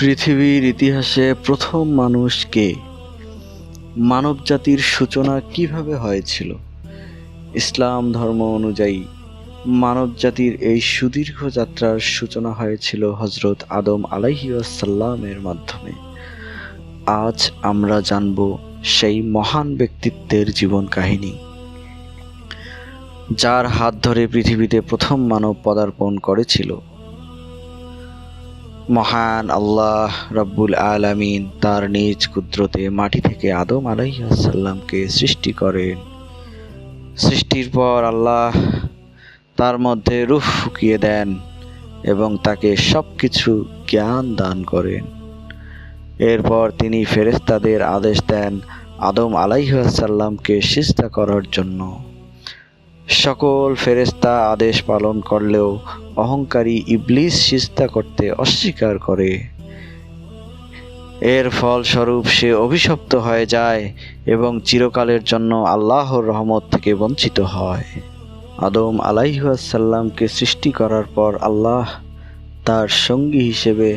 পৃথিবীর ইতিহাসে প্রথম মানুষ কে? মানব জাতির সূচনা কীভাবে হয়েছিল? ইসলাম ধর্ম অনুযায়ী মানব জাতির এই সুদীর্ঘ যাত্রার সূচনা হয়েছিল হজরত আদম আলাইসাল্লামের মাধ্যমে। আজ আমরা জানব সেই মহান ব্যক্তিত্বের জীবন কাহিনী। যার হাত ধরে পৃথিবীতে প্রথম মানব পদার্পণ করেছিল মহান আল্লাহ রব্বুল আলামিন তার নিজ কুদরতে মাটি থেকে আদম আলাইসাল্লামকে সৃষ্টি করেন। সৃষ্টির পর আল্লাহ তার মধ্যে রুহ ফুকিয়ে দেন এবং তাকে সব কিছু জ্ঞান দান করেন। এরপর তিনি ফেরেস্তাদের আদেশ দেন আদম আলাইসাল্লামকে সিস্তা করার জন্য। সকল ফেরেস্তা আদেশ পালন করলেও অহংকারী ইবলিস সিজদা করতে অস্বীকার করে। এর ফলস্বরূপ সে অভিশপ্ত হয়ে যায় এবং চিরকালের জন্য আল্লাহর রহমত থেকে বঞ্চিত হয়। আদম আলাইহাসাল্লামকে সৃষ্টি করার পর আল্লাহ তার সঙ্গী হিসেবে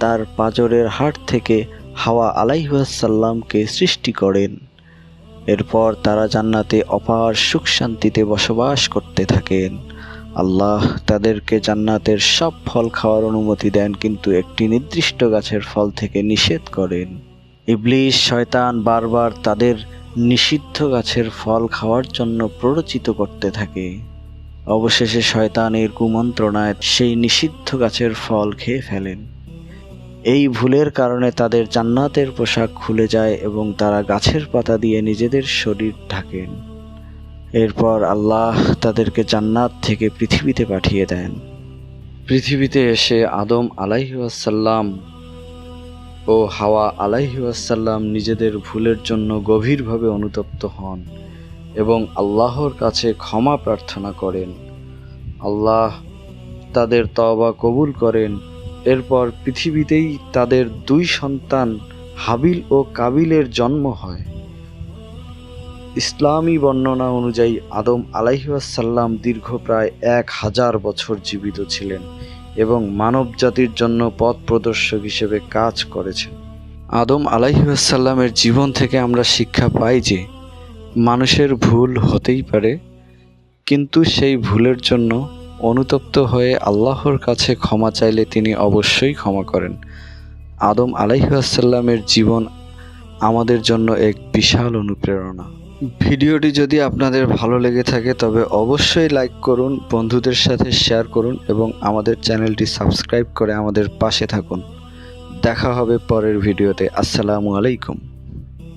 তার পাজরের হাট থেকে হাওয়া আলাইহাসাল্লামকে সৃষ্টি করেন। এরপর তারা জান্নাতে অপার সুখ শান্তিতে বসবাস করতে থাকেন। আল্লাহ তাদেরকে জান্নাতের সব ফল খাওয়ার অনুমতি দেন, কিন্তু একটি নির্দিষ্ট গাছের ফল থেকে নিষেধ করেন। ইবলিশ শয়তান বারবার তাদের নিষিদ্ধ গাছের ফল খাওয়ার জন্য প্ররোচিত করতে থাকে। অবশেষে শয়তানের কুমন্ত্রণায় সেই নিষিদ্ধ গাছের ফল খেয়ে ফেলেন। এই ভুলের কারণে তাদের জান্নাতের পোশাক খুলে যায় এবং তারা গাছের পাতা দিয়ে নিজেদের শরীর ঢাকেন। এরপর আল্লাহ তাদেরকে জান্নাত থেকে পৃথিবীতে পাঠিয়ে দেন। পৃথিবীতে এসে আদম আলাইহাসাল্লাম ও হাওয়া আলাইহাসাল্লাম নিজেদের ভুলের জন্য গভীরভাবে অনুতপ্ত হন এবং আল্লাহর কাছে ক্ষমা প্রার্থনা করেন। আল্লাহ তাদের তওবা কবুল করেন। এরপর পৃথিবীতেই তাদের দুই সন্তান হাবিল ও কাবিলের জন্ম হয়। ইসলামী বর্ণনা অনুযায়ী আদম আলাইহাসাল্লাম দীর্ঘ প্রায় এক হাজার বছর জীবিত ছিলেন এবং মানব জাতির জন্য পথ প্রদর্শক হিসেবে কাজ করেছেন। আদম আলাইহাসাল্লামের জীবন থেকে আমরা শিক্ষা পাই যে মানুষের ভুল হতেই পারে, কিন্তু সেই ভুলের জন্য অনুতপ্ত হয়ে আল্লাহর কাছে ক্ষমা চাইলে তিনি অবশ্যই ক্ষমা করেন। আদম আলাইহাসাল্লামের জীবন আমাদের জন্য এক বিশাল অনুপ্রেরণা। ভিডিওটি যদি আপনাদের ভালো লেগে থাকে, তবে অবশ্যই লাইক করুন, বন্ধুদের সাথে শেয়ার করুন এবং আমাদের চ্যানেলটি সাবস্ক্রাইব করে আমাদের পাশে থাকুন। দেখা হবে পরের ভিডিওতে। আসসালামু আলাইকুম।